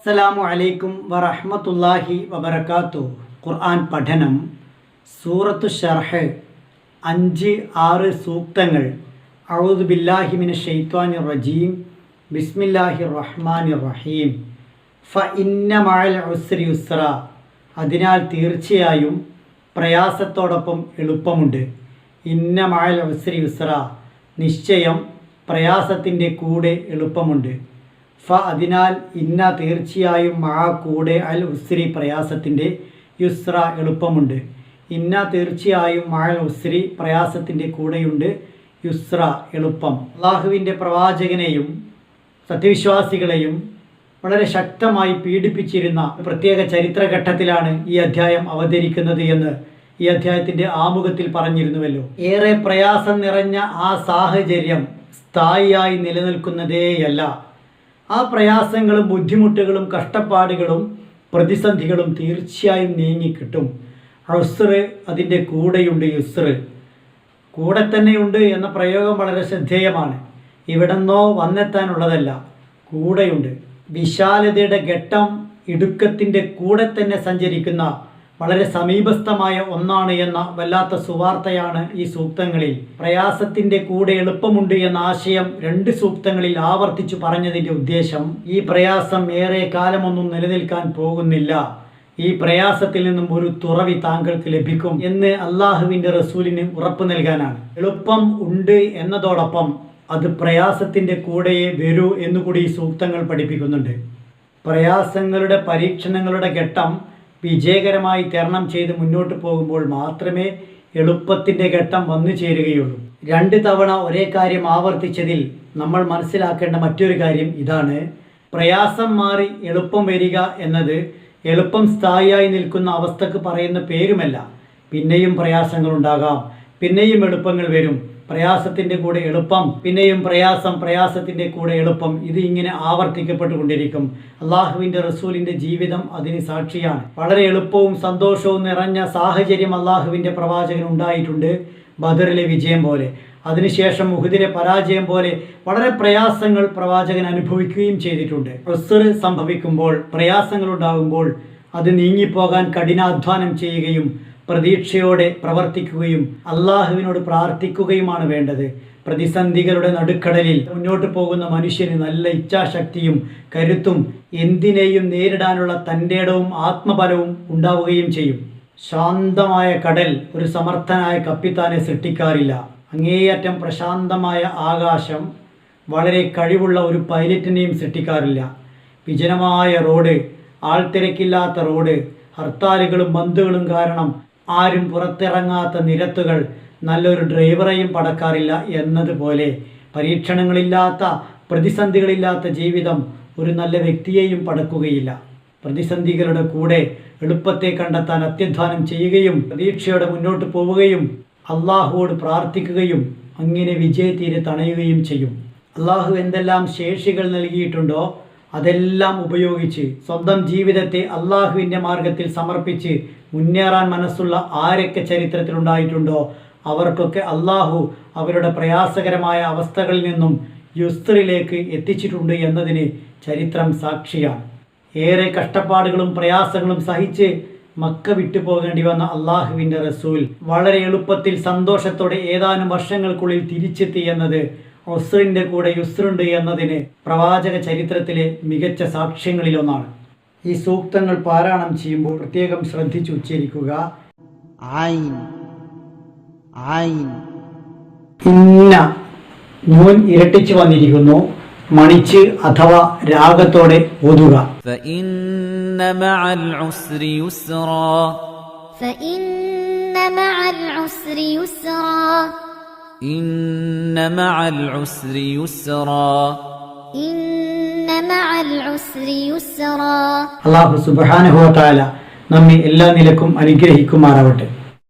അസ്സലാമു അലൈക്കും വറഹമത്തല്ലാഹി വബർക്കാത്തു ഖുർആൻ പഠനം സൂറത്തു ഷർഹ് അഞ്ച് ആറ് സൂക്തങ്ങൾ. അഴുദ് ബില്ലാഹി ഷെയ്ത്വാൻ റജീം. ബിസ്മില്ലാഹി റഹ്മാനി റഹീം. ഫ ഇന്ന മഴൽ ഉസ്രി ഉസ്ര. അതിനാൽ തീർച്ചയായും പ്രയാസത്തോടൊപ്പം എളുപ്പമുണ്ട്. ഇന്ന മഴൽ ഉസ്രി ഉസ്ര. നിശ്ചയം പ്രയാസത്തിന്റെ കൂടെ എളുപ്പമുണ്ട്. ഫ അതിനാൽ ഇന്ന തീർച്ചയായും മഴ കൂടെ അൽ ഉസ്രി പ്രയാസത്തിന്റെ യുസ്ര എളുപ്പമുണ്ട്. ഇന്ന തീർച്ചയായും മഴ ഉസ്രി പ്രയാസത്തിന്റെ കൂടെയുണ്ട് യുസ്ര എളുപ്പം. അള്ളാഹുവിന്റെ പ്രവാചകനെയും സത്യവിശ്വാസികളെയും വളരെ ശക്തമായി പീഡിപ്പിച്ചിരുന്ന പ്രത്യേക ചരിത്രഘട്ടത്തിലാണ് ഈ അധ്യായം അവതരിക്കുന്നത് എന്ന് ഈ അധ്യായത്തിന്റെ ആമുഖത്തിൽ പറഞ്ഞിരുന്നുവല്ലോ. ഏറെ പ്രയാസം നിറഞ്ഞ ആ സാഹചര്യം സ്ഥായിയായി നിലനിൽക്കുന്നതേയല്ല. ആ പ്രയാസങ്ങളും ബുദ്ധിമുട്ടുകളും കഷ്ടപ്പാടുകളും പ്രതിസന്ധികളും തീർച്ചയായും നീങ്ങിക്കിട്ടും ഉസ്റ് അതിന്റെ കൂടെയുണ്ട് യുസ്റ് കൂടെ തന്നെയുണ്ട് എന്ന പ്രയോഗം വളരെ ശ്രദ്ധേയമാണ്. ഇവിടെന്നോ വന്നെത്താനുള്ളതല്ല കൂടെയുണ്ട്. വിശാലതയുടെ ഘട്ടം ഇടുക്കത്തിന്റെ കൂടെ തന്നെ സഞ്ചരിക്കുന്ന വളരെ സമീപസ്ഥമായ ഒന്നാണ് എന്ന വല്ലാത്ത സുവാർത്തയാണ് ഈ സൂക്തങ്ങളിൽ. പ്രയാസത്തിന്റെ കൂടെ എളുപ്പമുണ്ട് എന്ന ആശയം രണ്ട് സൂക്തങ്ങളിൽ ആവർത്തിച്ചു പറഞ്ഞതിന്റെ ഉദ്ദേശം ഈ പ്രയാസം ഏറെ കാലമൊന്നും നിലനിൽക്കാൻ പോകുന്നില്ല. ഈ പ്രയാസത്തിൽ നിന്നും ഒരു തുറവി താങ്കൾക്ക് ലഭിക്കും എന്ന് അള്ളാഹുവിന്റെ റസൂലിന് ഉറപ്പു നൽകാനാണ്. എളുപ്പം ഉണ്ട് എന്നതോടൊപ്പം അത് പ്രയാസത്തിന്റെ കൂടെയേ വരൂ എന്നുകൂടി ഈ സൂക്തങ്ങൾ പഠിപ്പിക്കുന്നുണ്ട്. പ്രയാസങ്ങളുടെ പരീക്ഷണങ്ങളുടെ ഘട്ടം വിജയകരമായി തരണം ചെയ്ത് മുന്നോട്ട് പോകുമ്പോൾ മാത്രമേ എളുപ്പത്തിന്റെ ഘട്ടം വന്നു ചേരുകയുള്ളൂ. രണ്ട് തവണ ഒരേ കാര്യം ആവർത്തിച്ചതിൽ നമ്മൾ മനസ്സിലാക്കേണ്ട മറ്റൊരു കാര്യം ഇതാണ്. പ്രയാസം മാറി എളുപ്പം വരിക എന്നത് എളുപ്പം സ്ഥായിയായി നിൽക്കുന്ന അവസ്ഥക്ക് പറയുന്ന പേരുമല്ല. പിന്നെയും പ്രയാസങ്ങൾ ഉണ്ടാകാം. പിന്നെയും എളുപ്പങ്ങൾ വരും. പ്രയാസത്തിന്റെ കൂടെ എളുപ്പം പിന്നെയും പ്രയാസം പ്രയാസത്തിന്റെ കൂടെ എളുപ്പം. ഇത് ഇങ്ങനെ ആവർത്തിക്കപ്പെട്ടുകൊണ്ടിരിക്കും. അള്ളാഹുവിന്റെ റസൂലിന്റെ ജീവിതം അതിന് സാക്ഷിയാണ്. വളരെ എളുപ്പവും സന്തോഷവും നിറഞ്ഞ സാഹചര്യം അള്ളാഹുവിന്റെ പ്രവാചകൻ ഉണ്ടായിട്ടുണ്ട്. ബദറിലെ വിജയം പോലെ. അതിനുശേഷം മുഹുദിലെ പരാജയം പോലെ വളരെ പ്രയാസങ്ങൾ പ്രവാചകൻ അനുഭവിക്കുകയും ചെയ്തിട്ടുണ്ട്. ഉസ്ർ സംഭവിക്കുമ്പോൾ പ്രയാസങ്ങൾ ഉണ്ടാകുമ്പോൾ അത് നീങ്ങിപ്പോകാൻ കഠിനാധ്വാനം ചെയ്യുകയും പ്രതീക്ഷയോടെ പ്രവർത്തിക്കുകയും അള്ളാഹുവിനോട് പ്രാർത്ഥിക്കുകയുമാണ് വേണ്ടത്. പ്രതിസന്ധികളുടെ നടുക്കടലിൽ മുന്നോട്ട് പോകുന്ന മനുഷ്യന് നല്ല ഇച്ഛാശക്തിയും കരുത്തും എന്തിനേയും നേരിടാനുള്ള തന്റെടവും ആത്മബലവും ഉണ്ടാവുകയും ചെയ്യും. ശാന്തമായ കടൽ ഒരു സമർത്ഥനായ കപ്പിത്താനെ സൃഷ്ടിക്കാറില്ല. അങ്ങേയറ്റം പ്രശാന്തമായ ആകാശം വളരെ കഴിവുള്ള ഒരു പൈലറ്റിനെയും സൃഷ്ടിക്കാറില്ല. വിജനമായ റോഡ് ആൾത്തിരക്കില്ലാത്ത റോഡ് ഹർത്താലുകളും ബന്ധുകളും കാരണം ആരും പുറത്തിറങ്ങാത്ത നിരത്തുകൾ നല്ലൊരു ഡ്രൈവറെയും പടക്കാറില്ല എന്നതുപോലെ പരീക്ഷണങ്ങളില്ലാത്ത പ്രതിസന്ധികളില്ലാത്ത ജീവിതം ഒരു നല്ല വ്യക്തിയെയും പടക്കുകയില്ല. പ്രതിസന്ധികളുടെ കൂടെ എളുപ്പത്തെ കണ്ടെത്താൻ അത്യധ്വാനം ചെയ്യുകയും പ്രതീക്ഷയോടെ മുന്നോട്ട് പോവുകയും അള്ളാഹുവോട് പ്രാർത്ഥിക്കുകയും അങ്ങനെ വിജയത്തീരെ തണയുകയും ചെയ്യും. അള്ളാഹു എന്തെല്ലാം ശേഷികൾ നൽകിയിട്ടുണ്ടോ അതെല്ലാം ഉപയോഗിച്ച് സ്വന്തം ജീവിതത്തെ അള്ളാഹുവിന്റെ മാർഗത്തിൽ സമർപ്പിച്ച് മുന്നേറാൻ മനസ്സുള്ള ആരൊക്കെ ചരിത്രത്തിലുണ്ടായിട്ടുണ്ടോ അവർക്കൊക്കെ അള്ളാഹു അവരുടെ പ്രയാസകരമായ അവസ്ഥകളിൽ നിന്നും യുസ്ത്രിലേക്ക് എത്തിച്ചിട്ടുണ്ട് എന്നതിന് ചരിത്രം സാക്ഷിയാണ്. ഏറെ കഷ്ടപ്പാടുകളും പ്രയാസങ്ങളും സഹിച്ച് മക്ക വിട്ടു പോകേണ്ടി വന്ന അള്ളാഹുവിന്റെ റസൂൽ വളരെ എളുപ്പത്തിൽ സന്തോഷത്തോടെ ഏതാനും വർഷങ്ങൾക്കുള്ളിൽ തിരിച്ചെത്തി എന്നത് ഒസ്റിന്റെ കൂടെ യുസ്രുണ്ട് എന്നതിന് പ്രവാചക ചരിത്രത്തിലെ മികച്ച സാക്ഷ്യങ്ങളിലൊന്നാണ്. ഈ സൂക്തങ്ങൾ പാരായണം ചെയ്യുമ്പോൾ പ്രത്യേകം ശ്രദ്ധിച്ചു ഉച്ചരിക്കുക. ഇന്ന ഇരട്ടിച്ചു വന്നിരിക്കുന്നു മണിച്ച് അഥവാ രാഗത്തോടെ ഒതുക യുസ്റാ. مع العسر يسرا فإن مع العسر يسرا إن مع العسر يسرا إن مع العسر يسرا അള്ളാഹു സുബാനുഭവത്തായ നമ്മെ എല്ലാ നിലക്കും അനുഗ്രഹിക്കുമാറാവട്ടെ